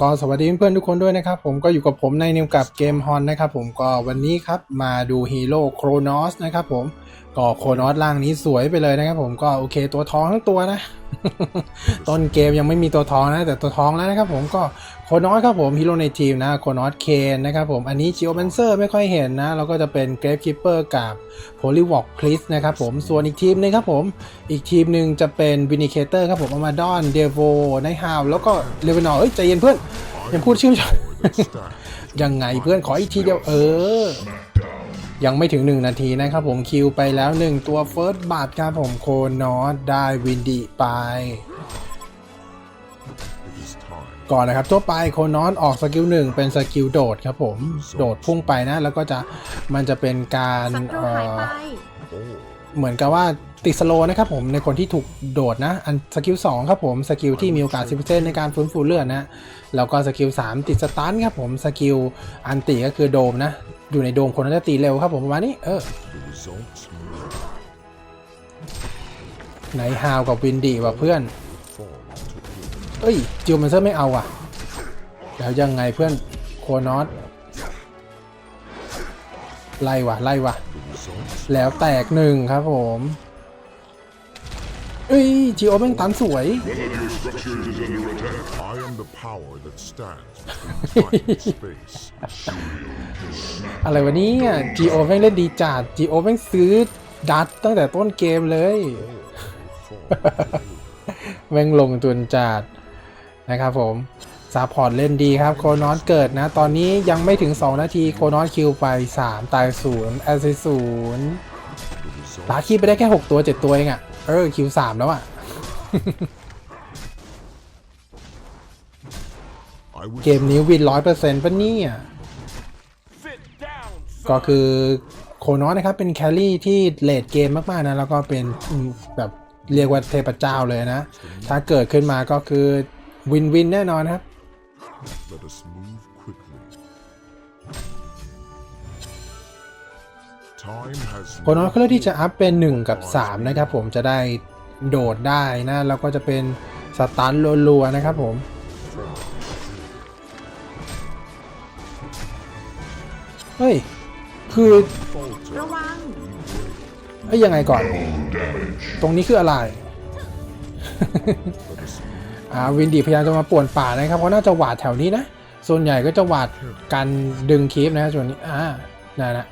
ก็สวัสดีเพื่อนทุกคนด้วยนะครับผมก็อยู่กับผมในนิวกับเกมฮอนนะครับผมก็วันนี้ครับมาดูฮีโร่โครนอสนะครับผมก็โครนอสร่างนี้สวยไปเลยนะครับผมก็โอเคตัวท้องทั้งตัวนะต้นเกมยังไม่มีตัวท้องนะ แต่ตัวท้องแล้วนะครับผมก็โครนอสครับผมฮีโร่ในทีมนะโครนอสเคนนะครับผมอันนี้จิโอเบนเซอร์ไม่ค่อยเห็นนะ แล้วก็จะเป็นเกรฟคิปเปอร์กับโพลิวอกคลิสนะครับผมส่วนอีกทีมหนึงครับผมอีกทีมหนึ่งจะเป็นวินิเคเตอร์ครับผมอามาดอนเดโวไนฮาวแล้วก็เลเวนอร์เอ้ยใจเย็นเพื่อนยังพูดชื่อยังไงเพื่อนขออีกทีเดียวเออ ยังไม่ถึง 1 นาทีนะครับผมคิวไปแล้ว 1 ตัวเฟิร์สบัตครับผมโคนอสได้วินดีไป It is time. ก่อนนะครับทั่วไปโคนอสออกสกิลหนึ่งเป็นสกิลโดดครับผมโดดพุ่งไปนะ แล้วก็จะมันจะเป็นการศัตรูเอ่หายอไป Oh, เหมือนกับว่าติดสโลว์นะครับผมในคนที่ถูกโดดนะ อันสกิล2ครับผมสกิลที่มีโอกาส10%ในการฟื้นฟูเลือดนะ แล้วก็สกิล3ติดสตันครับผมสกิลอันติก็คือโดมนะ อยู่ในโดมคนนั้นจะตีเร็วครับผมประมาณนี้เออไหนฮาวกับวินดีว่ะเพื่อน เอ้ยจิวมันเซอร์ไม่เอาอะ แล้วยังไงเพื่อนโคนอสไล่ว่ะไล่ว่ะ แล้วแตกหนึ่งครับผม เอ้ยจิโอแม่งตันสวย I am the power that stands between time and space. อะไรวะเนี่ยจีโอแม่งเล่นดีจัดจีโอแม่งซื้อดัตตั้งแต่ต้นเกมเลย Fall แม่งลงทุนจัดนะครับผมซัพพอร์ตเล่นดีครับ โคนอสเกิดนะ ตอนนี้ยังไม่ถึง 2 นาที โคนอสคิวไป 3 ตาย0แอสซิศูนย์ the results ลาคีไปได้แค่ 6 ตัว 7 ตัวเองอะ่ะ เออคิว3แล้วอะ่ะ I will เกมนี้วิน100%ปะเนี่ยก็คือโคนอสนะครับ เป็นแครี่ที่เลดเกมมาก ๆ นะ แล้วก็เป็นอืมแบบเรียกว่าเทพเจ้าเลยนะ ถ้าเกิดขึ้นมาก็คือ วินวินแน่นอนครับ let us move quickly. Time has โคนอสเขาเลือกที่จะอัพเป็น 1 กับ 3 นะครับผมจะได้โดดได้นะ แล้วก็จะเป็นสตันรัวๆนะครับผมเฮ้ย คือระวังเอ้ยยังไงก่อน ตรงนี้คืออะไร อ่าวินดีพยายามจะมาป่วนป่านะครับเพราะน่าจะหวาดแถวนี้นะ ส่วนใหญ่ก็จะหวาดการดึงคลิปนะส่วนนี้ อ่านั่นนะ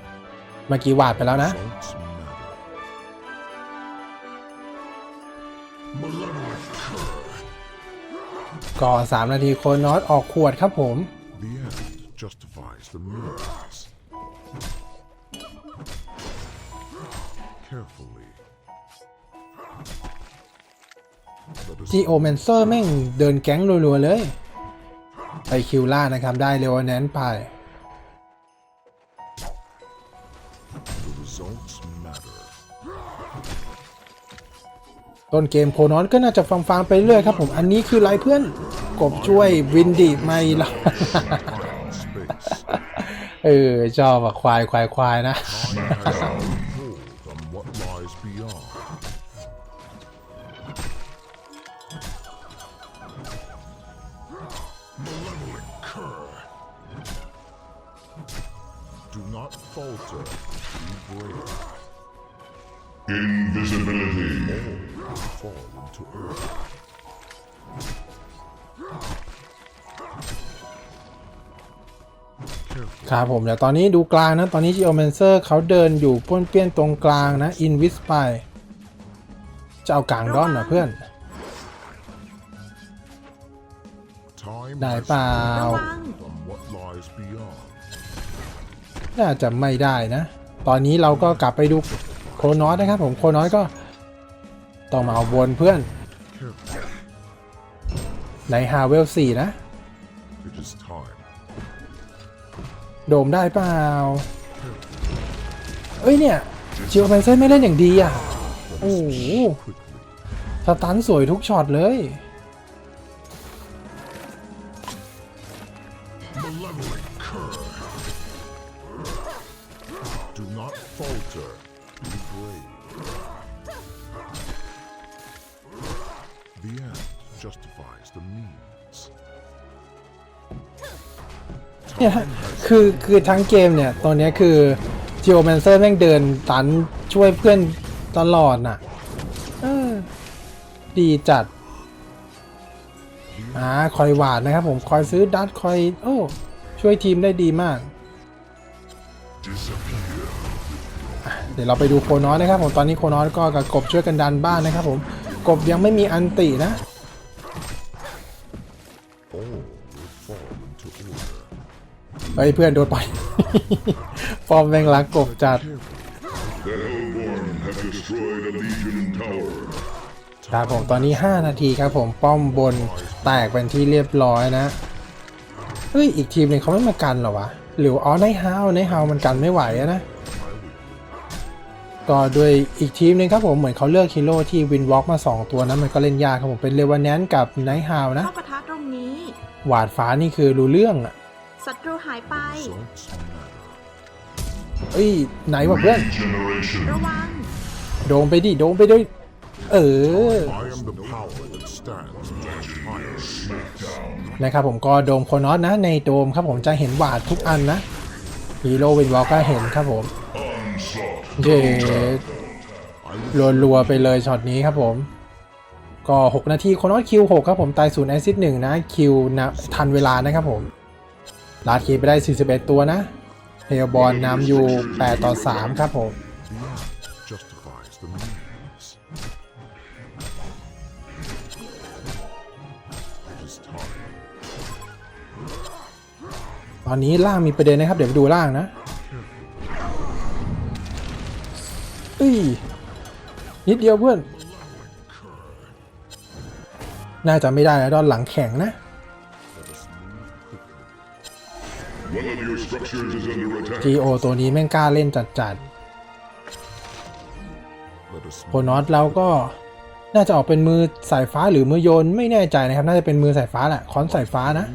เมื่อกี้หวาดไปแล้วนะ results matter. ก่อน3นาทีโคนอสออกขวดครับผม The end justifies the means. Carefully. Let us จีโอเมนเซอร์แม่งเดินแก๊งรัวๆเลย ไปคิวล่านะครับ ได้เร็วแนนไป results matter. ต้นเกมโคนอนก็น่าจะฟังๆไปเรื่อยครับผมอันนี้คือไรเพื่อนกบช่วยวินดีไม่ละ Time and space. เออชอบอะควายควายควายนะ ครับผมเดี๋ยวตอนนี้ดูกลางนะ ตอนนี้จีโอเมนเซอร์เขาเดินอยู่ป้วนเปี้ยนตรงกลางนะ อินวิสไป จะเอากลางด้อนเหรอเพื่อน Time ได้ has เปล่าระวัง on what lies beyond. น่าจะไม่ได้นะ ตอนนี้เราก็กลับไปดูโครนอสนะครับผม โครนอสก็ ต้องมาเอาบนเพื่อน Careful. ในฮาเวล4นะ It is time. โดมได้เปล่า เอ้ยเนี่ยจิโอไนเซนไม่เล่นอย่างดีอะ โอ้โหสตันสวยทุกช็อตเลย The end justifies the means. เนี่ยคือคือทั้งเกมเนี่ยตอนนี้คือจิโอแมนเซอร์แม่งเดินตันช่วยเพื่อนตลอดน่ะออดีจัดอ่าคอยหวาดนะครับผมคอยซื้อดัตคอยโอ้ช่วยทีมได้ดีมากเดี๋ยวเราไปดูโคนอสนะครับผมตอนนี้โคนอสก็กับกบช่วยกันดันบ้านนะครับผมกบยังไม่มีอันตินะ เฮ้ยเพื่อนโดนปล่อยฟอร์มแมงลักกบจัด The Hellborn have destroyed a Legion tower. ครับผมตอนนี้ 5 นาทีครับผมป้อมบนแตกเป็นที่เรียบร้อยนะเฮ้ยอีกทีมหนึงเขาไม่มากันเหรอวะ หรืออ๋อในฮาวในฮาวมันกันไม่ไหวอะนะก็ด้วยอีกทีมหนึงครับผมเหมือนเขาเลือกฮีโร่ที่วินวอล์กมา 2 ตัวนะมันก็เล่นยากครับผมเป็นเลวานแนนกับไนท์ฮาวนะเข้าปะทะตรงนี้ หวาดฟ้านี่คือรู้เรื่องอะ ศัตรูหายไปเอ้ยไหนวะเพื่อน ระวัง โดมไปดิ โดมไปด้วย เออ นะครับผมก็โดมโคนอสนะ ในโดมครับผมจะเห็นหวาดทุกอันนะฮีโร่วินวอลก็เห็นครับผม Onslaught. เยรัวๆไปเลยช็อตนี้ครับผม ก็ 6 นาทีโคนอสคิว6ครับผม ตายศูนย์แอซิดหนึ่งนะ คิวนะทันเวลานะครับผม ลาดคีไปได้ 41 ตัวนะเฮลบอลนำอยู่ 8 ต่อ 3 ครับผมตอนนี้ล่างมีประเด็นนะครับ เดี๋ยวไปดูล่างนะเอ้ยนิดเดียวเพื่อน น่าจะไม่ได้แล้วดอนหลังแข็งนะ under attack. GO ตัวนี้แม่งกล้าเล่นจัดจัด Let us ๆโคนอสเราก็น่าจะออกเป็นมือสายฟ้าหรือมือโยนไม่แน่ใจนะครับ น่าจะเป็นมือสายฟ้าแหละคอนสายฟ้านะ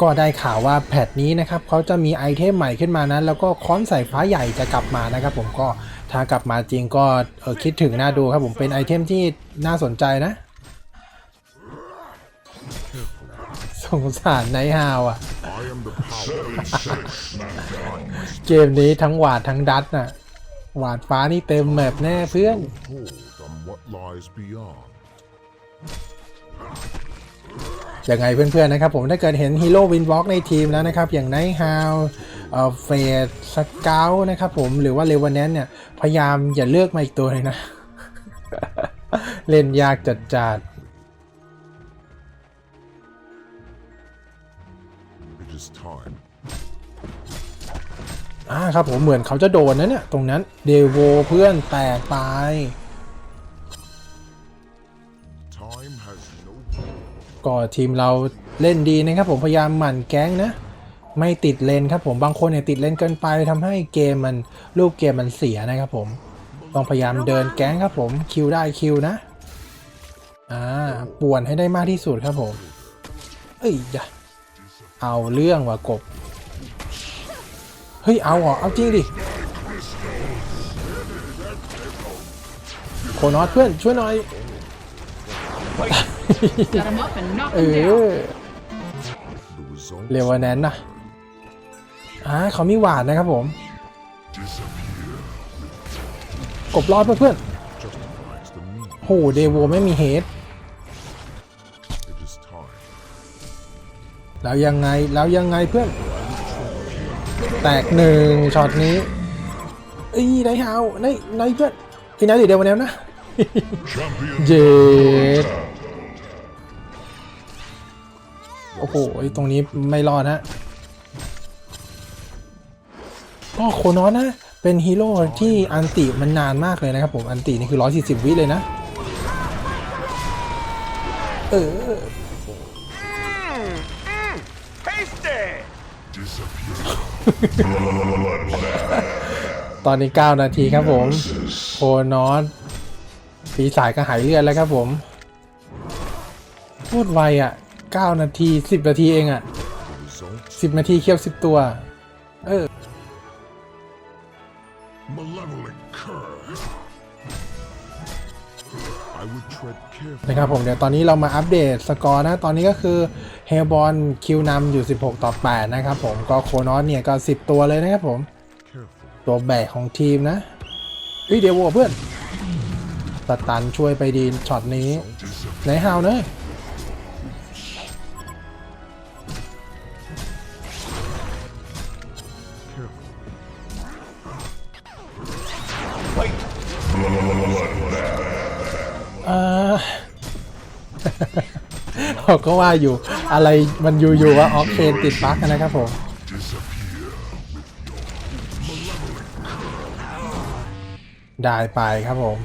ก็ได้ข่าวว่าแพทนี้นะครับเขาจะมีไอเทมใหม่ขึ้นมานะแล้วก็ค้อนสายฟ้าใหญ่จะกลับมานะครับ ผมก็ถ้ากลับมาจริงก็เออคิดถึงน่าดูครับผมเป็นไอเทมที่น่าสนใจนะ สงสารไนฮาวอะ เกมนี้ทั้งหวาดทั้งดัตน่ะ หวาดฟ้านี่เต็มแมปแน่เพื่อน ยังไงเพื่อนๆนะครับผมถ้าเกิดเห็นฮีโร่วินวอกในทีมแล้วนะครับ อย่างไนท์ฮาวเฟดสเกลนะครับผมหรือว่าเลวานแนนเนี่ย พยายามอย่าเลือกมาอีกตัวเลยนะ เล่นยากจัดจัด อ่าครับผมเหมือนเขาจะโดนนะเนี่ย ตรงนั้นเดโวเพื่อนแตกตาย Time has no ก็ทีมเราเล่นดีนะครับผมพยายามหมั่นแก๊งนะ ไม่ติดเลนครับผมบางคนเนี่ยติดเลนเกินไปทำให้เกมมันรูปเกมมันเสียนะครับผมต้องพยายามเดินแก๊งครับผมคิวได้คิวนะอ่าป่วนให้ได้มากที่สุดครับผมเอ้ยอย่า เอาเรื่องว่ะกบ เฮ้ย เอาเหรอ เอาจริงดิ โคนอสเพื่อน ช่วยหน่อย Got him up and knocked เอ him down. อ the result. เรวาแนนนะอ่าเขามีหวานนะครับผม กบรอดปะเพื่อน justifies the means. โหเดโวไม่มีเฮด แล้วยังไงแล้วยังไงเพื่อน แตกหนึ่งช็อตนี้เอ้ยไนฮาวไนไนเพื่อนไอ้ไนเดี๋ยววันนี้นะ Champion เจดโอ้โหไอ้ตรงนี้ไม่รอดฮะก็โคนอสนะ เป็นฮีโร่ที่อันติมันนานมากเลยนะครับผม อันตินี่คือ 140 วิเลยนะ เออ ตอนนี้ 9 นาทีครับผมโคนอสปีสายก็หายเลือดแล้วครับผมพูดไวอะ 9 นาที 10 นาทีเองอะ 10 นาทีเคียว10 ตัว นะครับผมเดี๋ยวตอนนี้เรามาอัปเดตสกอร์นะตอนนี้ก็คือเฮลบอลคิวนำอยู่ 16 ต่อ 8 นะครับผมก็โคนอสเนี่ยก็ 10 ตัวเลยนะครับผม ตัวแบกของทีมนะเฮ้ยเดี๋ยววัวเพื่อนตะตันช่วยไปดีช็อตนี้ไหนฮาวเนย เขาก็ว่าอยู่อะไรมันอยู่ๆว่าออกเคนติดปลั๊กนะครับผมได้ไปครับผม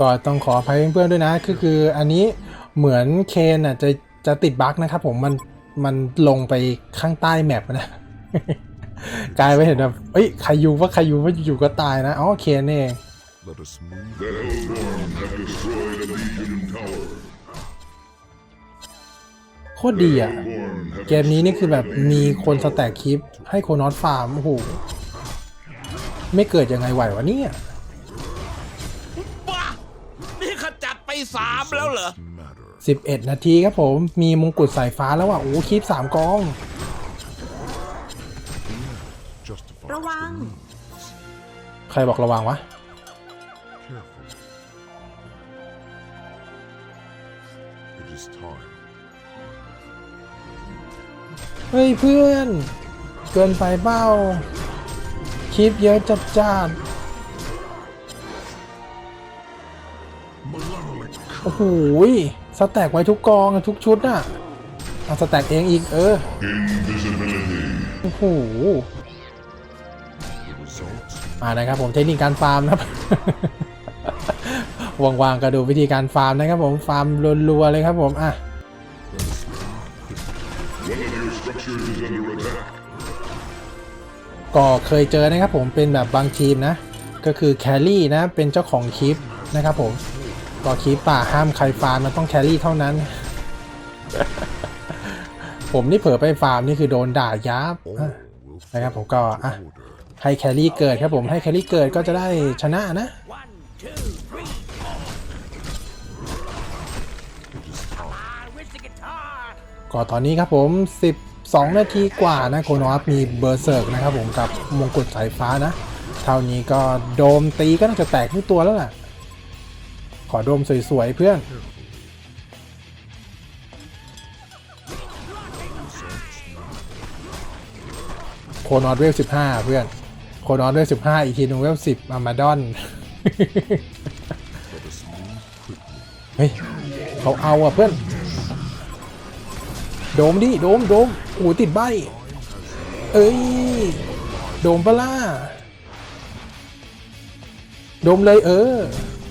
ก็ต้องขออภัยเพื่อนๆด้วยนะคือคืออันนี้เหมือนเคนอะจะจะติดบั๊กนะครับผมมันมันลงไปข้างใต้แมปนะกลายไปเห็นแบบเอ้ยใครยูว่าใครยูว่าอยู่ก็ตายนะ อ๋อเคนเอง Let us move. The Hellborn have destroyed a Legion tower. โคตรดีอะ Hellborn have เกมนี้นี่คือแบบมีคนสแต็กคลิป ให้โคนอสฟาร์มโอ้โหไม่เกิดยังไงไหววะเนี่ยบ้านี่ขจัดไปสามแล้วเหรอ Matter. 11นาทีครับผม มีมงกุฎสายฟ้าแล้วอะโอ้โหคลิปสามกอง Justify. ระวัง ใครบอกระวังวะ เฮ้ยเพื่อน เกินไปเบ้าคลิปเยอะจัดจ้านโอ้โหยสแต็กไว้ทุกกองอะทุกชุดอะเอาสแต็กเองอีกเออ invisibility. โอ้โห The result. อ่านะครับผมเทคนิคการฟาร์มนะครับว่างๆก็ดูวิธีการฟาร์มนะครับผมฟาร์มรัวๆเลยครับผมอะ ก็เคยเจอนะครับผมเป็นแบบบางทีมนะ ก็คือแครี่นะเป็นเจ้าของคลิปนะครับผมก็คลิปป่าห้ามใครฟาร์มมันต้องแครี่เท่านั้น ผมนี่เผลอไปฟาร์มนี่คือโดนด่ายับ All อะ will นะครับผม fall ก็ into อะ order. ให้แครี่เกิดครับผมให้แครี่เกิดก็จะได้ชนะนะ ก็ตอนนี้ครับผม 12 นาทีกว่านะโคนอฟมีเบอร์เซิร์กนะครับผมกับมงกุฎสายฟ้านะเท่านี้ก็โดมตีก็น่าจะแตกทุกตัวแล้วล่ะ ขอโดมสวยๆเพื่อนโคนอสเวล15เพื่อน โคนอสเวล15อีกทีนึงเวล10อามาดอน เฮ้ย เขาเอาอะเพื่อน โดมดิ โดมโดมโอ้ติดใบ เอ้ย โดมปะล่าโดมเลยเออ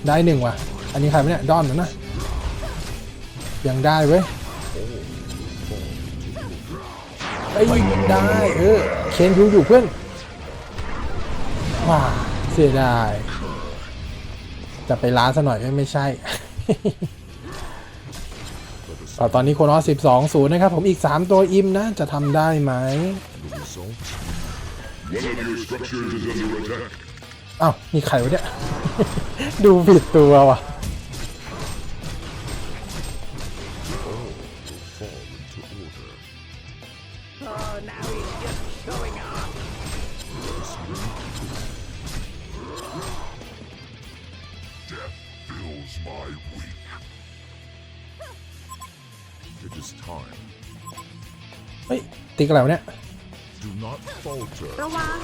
ได้หนึ่งว่ะ อันนี้ใครวะเนี่ยดอนเหรอนะ ยังได้เว้ยเอ้ยได้ เออ เคนยูอยู่เพื่อนว้าเสียดาย จะไปล้าซะหน่อยไม่ใช่ ก็ตอนนี้โคโนสสิบสองศูนย์นะครับ ผมอีก 3 ตัวอิมนะ จะทำได้ไหมอ้าวมีไข่วะเนี่ย ดูผิดตัวว่ะ It is time. เฮ้ยติ๊กอะไรวะเนี่ย Do not falter. ระวัง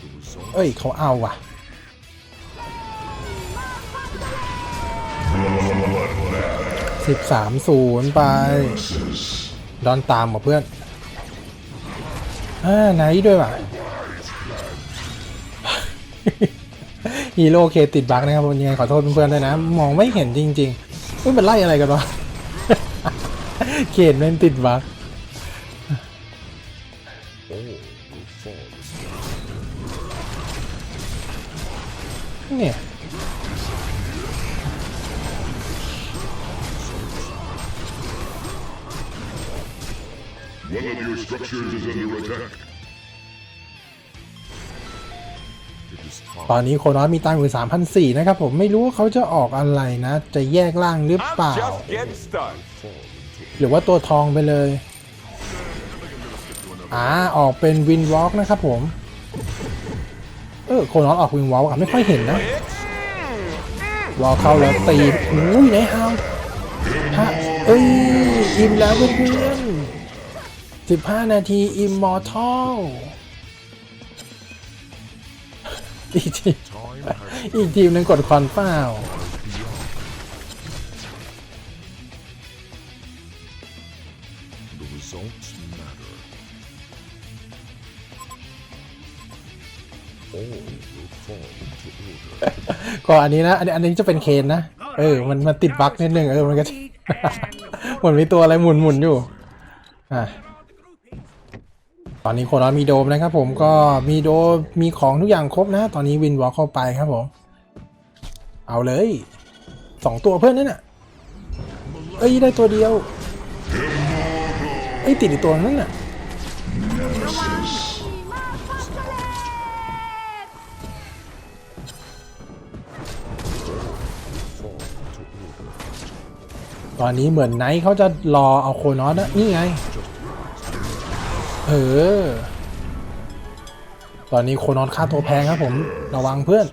The result. เอ้ยเขาเอาว่ะสิบสามศูนย์ไป ดอนตามมาเพื่อน อ่าไหนด้วยว่ะ ฮีโร่เคติดบั๊กนะครับผมยังไงขอโทษเพื่อนๆด้วยนะ มองไม่เห็นจริงๆเฮ้ยมันไล่อะไรกันวะเขตแม่งติดบั๊ก All will fall into เนี่ย ตอ time. นนี้โคโนอสมีตังค์อยู่3 0 0นะครับผมไม่รู้ว่าเขาจะออกอะไรนะ จะแยกล่างหรือเปล่า Just getting started. Fall into หรือว่าตัวทองไปเลยอ่าออกเป็นวินวอล์กนะครับผม เออโคโนอสออกวินวอล์กอะไม่ค่อยเห็นนะวอลเข้าแล้วตีอุ้ยไหนฮาวฮะเอ้ยอิ่มแล้วเพื่อนๆสิบห้านาทีอิมมอร์ทัล อีกทีอีกทีมหนึงกดคอนเปล่าก็อันนี้นะ อันนี้อันนี้จะเป็นเคนนะ เออ มันมันติดบั๊กนิดนึง เออ มันก็ เหมือนมีตัวอะไรหมุนหมุนอยู่ อะ ตอนนี้โคนอมีโดมนะครับผมก็มีโดมมีของทุกอย่างครบนะ ตอนนี้วินวอลเข้าไปครับผม เอาเลยสองตัวเพื่อนนั่นน่ะเอ้ยได้ตัวเดียวเอ้ยติดอีกตัวนั่นน่ะตอนนี้เหมือนไนท์เขาจะรอเอาโคนอสนะนี่ไง เออ ตอนนี้โคนอสค่าตัวแพงครับผม ระวังเพื่อน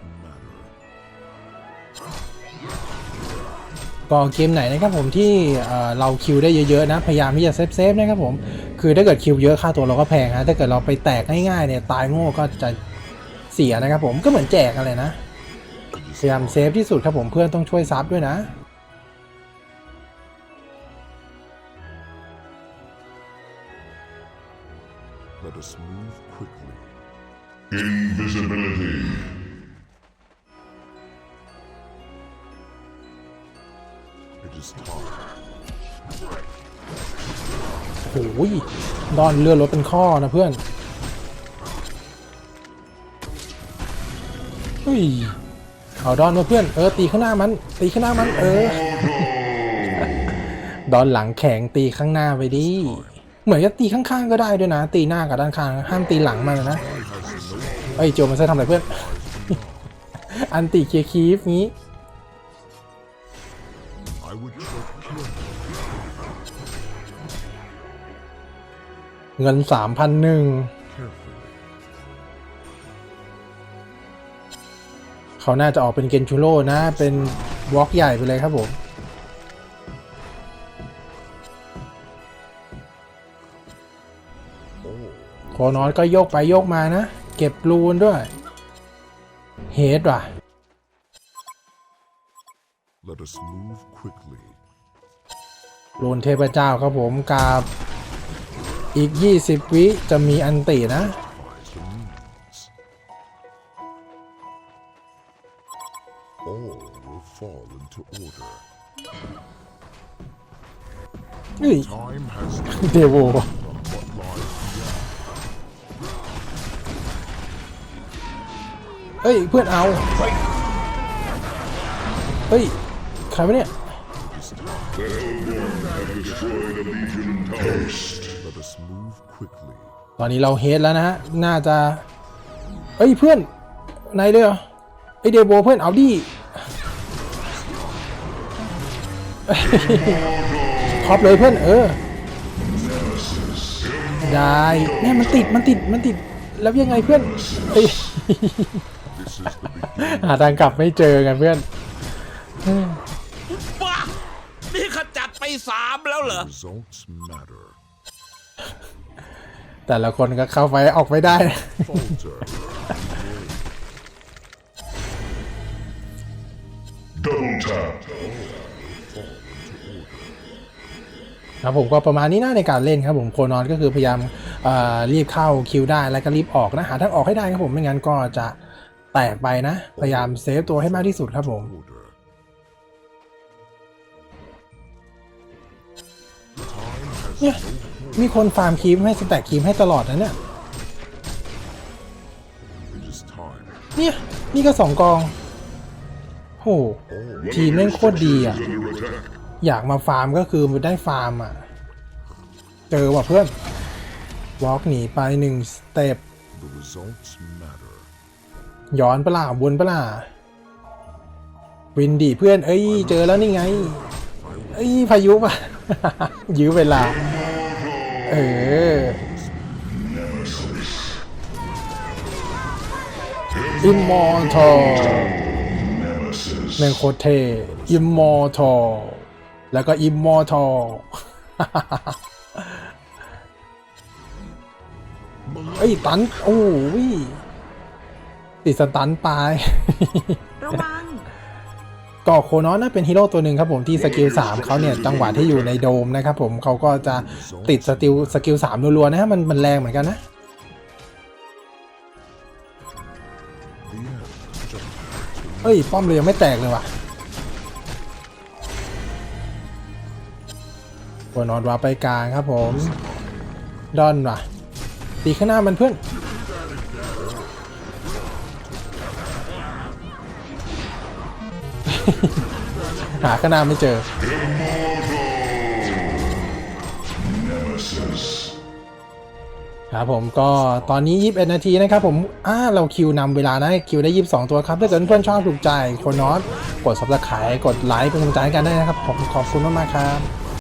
ก็เกมไหนนะครับผมที่เเราคิวได้เยอะๆนะ พยายามที่จะเซฟเซฟๆนะครับผม คือถ้าเกิดคิวเยอะค่าตัวเราก็แพงฮะ ถ้าเกิดเราไปแตกง่ายๆเนี่ยตายโง่ก็จะเสียนะครับผม ก็เหมือนแจกอะไรนะ พยายามเซฟที่สุดครับผมเพื่อนต้องช่วยซับด้วยนะ Invisibility. It is time. โอ้ยดอนเลือดรถเป็นข้อนะเพื่อนเฮ้ยเอาดอนมาเพื่อน เออ ตีข้างหน้ามัน ตีข้างหน้ามัน เออ ดอนหลังแข็งตีข้างหน้าไปดิ เหมือนจะตีข้างๆก็ได้ด้วยนะ ตีหน้ากับด้านข้าง ห้ามตีหลังมันนะ เอ้ยโจมันจะทำอะไรเพื่อน อันติเคลียร์คีฟงี้ I would tread carefully. เงินสามพันหนึ่ง Carefully. เขาน่าจะออกเป็นเกนชูโร่นะ เป็นวอล์กใหญ่ไปเลยครับผม All โคนอสก็โยกไปโยกมานะ เก็บรูนด้วย เฮดว่ะ let us move quickly. รูนเทพเจ้าครับผมกับอีก 20 วิจะมีอันตินะ Devise the means. All will fall into order. เฮ้ย Time has เดโว เฮ้ยเพื่อนเอา เฮ้ยใครวะเนี่ย ตอนนี้เราเฮดแล้วนะฮะ น่าจะ เอ้ยเพื่อนไหนเลยเหรอไอเดโวเพื่อนเอาดิท็อปเลยเพื่อนเออ ได้เนี่ยมันติดมันติดมันติดแล้วยังไงเพื่อนเอ้ย This is the beginning. หาทางกลับไม่เจอกันเพื่อน บ้านี่ขจัดไปสามแล้วเหรอ Results matter. แต่ละคนก็เข้าไปออกไม่ได้ Falter. Double tap. ครับผมก็ประมาณนี้นะในการเล่นครับผมโคนอนก็คือพยายามเอ่อรีบเข้าคิวได้แล้วก็รีบออกนะหาทางออกให้ได้ครับผมไม่งั้นก็จะ แตกไปนะ พยายามเซฟตัวให้มากที่สุดครับผม เนี่ย มีคนฟาร์มคีมให้สแต็กคีมให้ตลอดนะเนี่ย เนี่ย นี่ก็สองกอง โห ทีมเล่นโคตรดีอะ อยากมาฟาร์มก็คือได้ฟาร์มอะ เจอว่ะเพื่อน วอล์กหนีไปหนึ่งสเต็ป The results matter. ย้อนปะล่าวนปะล่าวินดีเพื่อน เอ้ย เจอแล้วนี่ไง เอ้ย พายุป่ะ ยื้อเวลา เอออิมมอร์ทอแมงโคตรเทอิมมอร์ทอแล้วก็อิมมอร์ทอเอ้ย ตัน โอ้ย ติดสตันปลาย ระวังก็โคนอสน่าเป็นฮีโร่ตัวหนึ่งครับผมที่สกิล3เขาเนี่ยจังหวะที่อยู่ในโดมนะครับผมเขาก็จะติดสกิลสกิล3รัวๆนะฮะมันมันแรงเหมือนกันนะ The end just เอ้ย ป้อมเลยยังไม่แตกเลยว่ะโคนอสวาไปกลางครับผมดอนว่ะตีข้างหน้ามันเพื่อน หาข้างหน้าไม่เจอ ครับผมก็ตอนนี้ 21 นาทีนะครับผมอ่าเราคิวนำเวลานะคิวได้ 22 ตัวครับ ถ้าเกิดเพื่อนชอบถูกใจ คนนอตกด subscribe กดไลค์เป็นกำลังใจกันได้นะครับ ผมขอบคุณมากๆครับ